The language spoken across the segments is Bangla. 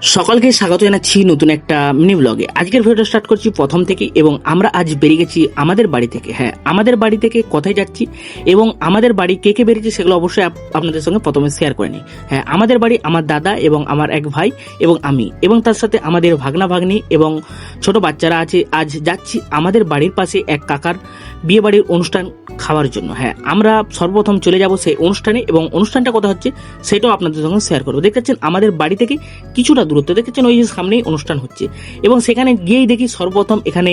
সকলকে স্বাগত জানাচ্ছি নতুন একটা মিনি ব্লগে আজকের ভিডিওটা স্টার্ট করছি প্রথম থেকে এবং আমরা আজ বেরিয়ে গেছি আমাদের বাড়ি থেকে। হ্যাঁ আমাদের বাড়ি থেকে কোথায় যাচ্ছি এবং আমাদের বাড়ি কে কে বেরিয়েছে সেগুলো অবশ্যই আপনাদের সঙ্গে প্রথমে শেয়ার করে নিই। হ্যাঁ আমাদের বাড়ি আমার দাদা এবং আমার এক ভাই এবং আমি এবং তার সাথে আমাদের ভাগনা ভাগ্নি এবং ছোট বাচ্চারা আছে। আজ যাচ্ছি আমাদের বাড়ির পাশে এক কাকার বিয়ে বাড়ির অনুষ্ঠান খাওয়ার জন্য। হ্যাঁ আমরা সর্বপ্রথম চলে যাব সেই অনুষ্ঠানে এবং অনুষ্ঠানটা কথা হচ্ছে সেটাও আপনাদের সঙ্গে শেয়ার করব। দেখতে পাচ্ছেন, আমাদের বাড়ি থেকে কিছুটা দূরত্ব। দেখেছেন ওই যে সামনেই অনুষ্ঠান হচ্ছে। এবং সেখানে গিয়েই দেখি সর্বপ্রথম এখানে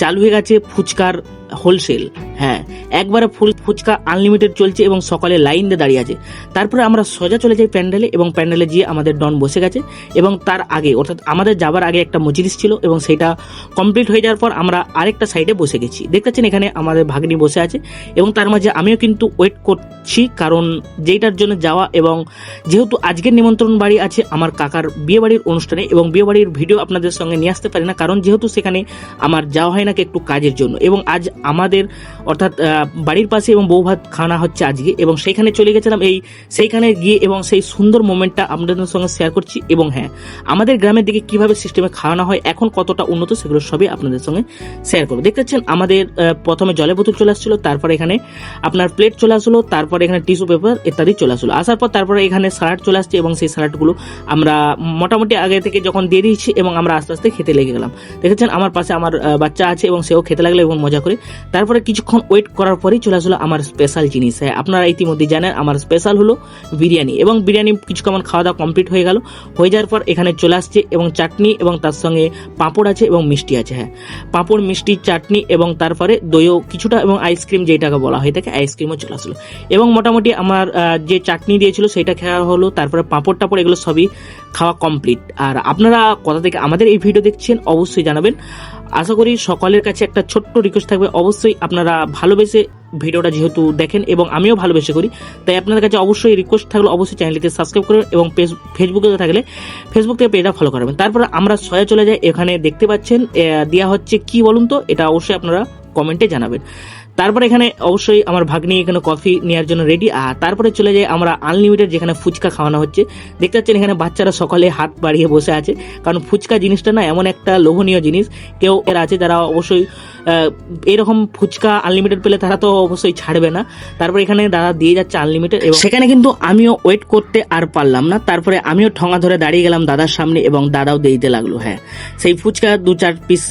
চালু হয়ে গেছে ফুচকার হোলসেল হ্যাঁ একবারে ফুল ফুচকা আনলিমিটেড চলছে এবং সকালে লাইন দিয়ে দাঁড়িয়ে আছে। তারপরে আমরা সোজা চলে যাই প্যান্ডেলে এবং প্যান্ডেলে গিয়ে আমাদের ডন বসে গেছে এবং তার আগে, অর্থাৎ আমাদের যাবার আগে একটা মজলিস ছিল এবং সেটা কমপ্লিট হয়ে যাওয়ার পর আমরা আরেকটা সাইডে বসে গেছি। দেখতে পাচ্ছেন, এখানে আমাদের ভাগ্নি বসে আছে এবং তার মাঝে আমিও কিন্তু ওয়েট করছি, কারণ যেটার জন্য যাওয়া এবং যেহেতু আজকের নিমন্ত্রণ বাড়ি আছে আমার কাকার বিয়ে বাড়ির অনুষ্ঠানে এবং বিয়ে বাড়ির ভিডিও আপনাদের সঙ্গে নিয়ে আসতে পারি না, কারণ যেহেতু সেখানে আমার যাওয়া হয় না একটু কাজের জন্য এবং আজ আমাদের, অর্থাৎ বাড়ির পাশে এবং বউ ভাত খাওয়ানো হচ্ছে আজকে এবং সেইখানে চলে গেছিলাম এই, সেইখানে গিয়ে এবং সেই সুন্দর মোমেন্টটা আপনাদের সঙ্গে শেয়ার করছি এবং হ্যাঁ আমাদের গ্রামের দিকে কীভাবে সিস্টেমে খাওয়ানো হয়, এখন কতটা উন্নত সেগুলো সবই আপনাদের সঙ্গে শেয়ার করব। দেখতে পাচ্ছেন আমাদের প্রথমে জলের বোতল চলে আসছিল, তারপরে এখানে আপনার প্লেট চলে আসলো, তারপরে এখানে টিস্যু পেপার ইত্যাদি চলে আসলো। আসার পর তারপরে এখানে স্যালাড চলে আসছে এবং সেই স্যালাডগুলো আমরা মোটামুটি আগে থেকে যখন দিয়ে দিয়েছি এবং আমরা আস্তে আস্তে খেতে লেগে গেলাম। দেখেছেন? আমার পাশে আমার বাচ্চা আছে এবং সেও খেতে লাগল এবং মজা করে। তারপরে কিছুক্ষণ ওয়েট করার পরেই চলে আসলো আমার স্পেশাল জিনিস। হ্যাঁ আপনারা ইতিমধ্যে জানেন আমার স্পেশাল হলো বিরিয়ানি এবং বিরিয়ানি কিছুক্ষণ খাওয়া দাওয়া কমপ্লিট হয়ে গেল। হয়ে যাওয়ার পর এখানে চলে আসছে এবং চাটনি এবং তার সঙ্গে পাঁপড় আছে এবং মিষ্টি আছে। হ্যাঁ পাঁপড়, মিষ্টি, চাটনি এবং তারপরে দইও কিছুটা এবং আইসক্রিম যেটাকে বলা হয়ে থাকে আইসক্রিমও চলে আসলো। এবং মোটামুটি আমার যে চাটনি দিয়েছিল সেটা খাওয়া হলো, তারপরে পাঁপড় টাপড় এগুলো সবই খাওয়া কমপ্লিট আর আপনারা কোথা থেকে আমাদের এই ভিডিও দেখছেন অবশ্যই জানাবেন। আশা করি সকলের কাছে একটা ছোট্ট রিকোয়েস্ট থাকবে। অবশ্যই আপনারা ভালোবেসে ভিডিওটা যেহেতু দেখেন এবং আমিও ভালোবেসে করি, তাই আপনাদের কাছে অবশ্যই রিকোয়েস্ট থাকলে অবশ্যই চ্যানেলটিকে সাবস্ক্রাইব করবেন এবং ফেসবুকে থাকলে ফেসবুক থেকে পেজটা ফলো করবেন। তারপরে আমরা সয়া চলে যাই, এখানে দেখতে পাচ্ছেন দেওয়া হচ্ছে কি বলুন তো, এটা অবশ্যই আপনারা কমেন্টে জানাবেন। তারপরে এখানে অবশ্যই আমার ভাগ্নি এখানে কফি নেওয়ার জন্য রেডি আর তারপরে চলে যাই আমরা আনলিমিটেড যেখানে ফুচকা খাওয়ানো হচ্ছে। দেখতে পাচ্ছেন এখানে বাচ্চারা সকালে হাত বাড়িয়ে বসে আছে। কারণ ফুচকা জিনিসটা না এমন একটা লোভনীয় জিনিস। কেউ এর আছে যারা অবশ্যই এরকম ফুচকা আনলিমিটেড পেলে তারা তো অবশ্যই ছাড়বে না। তারপরে এখানে দাদা দিয়ে যাচ্ছে আনলিমিটেড এবং সেখানে কিন্তু আমিও ওয়েট করতে আর পারলাম না। তারপরে আমিও ঠঙা ধরে দাঁড়িয়ে গেলাম দাদার সামনে এবং দাদাও দিতে লাগল হ্যাঁ। সেই ফুচকা দু চার পিস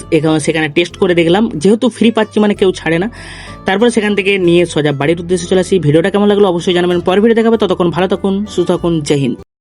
সেখানে টেস্ট করে দেখলাম। যেহেতু ফ্রি পাচ্ছি মানে কেউ ছাড়ে না। তারপরে সেখান থেকে নিয়ে সোজা বাড়ির উদ্দেশ্যে চলে আসি। ভিডিওটা কেমন লাগল অবশ্যই জানাবেন। পরের ভিডিও দেখাবে। ততক্ষণ ভালো থাকুন, সুস্থ থাকুন, জয় হিন্দ।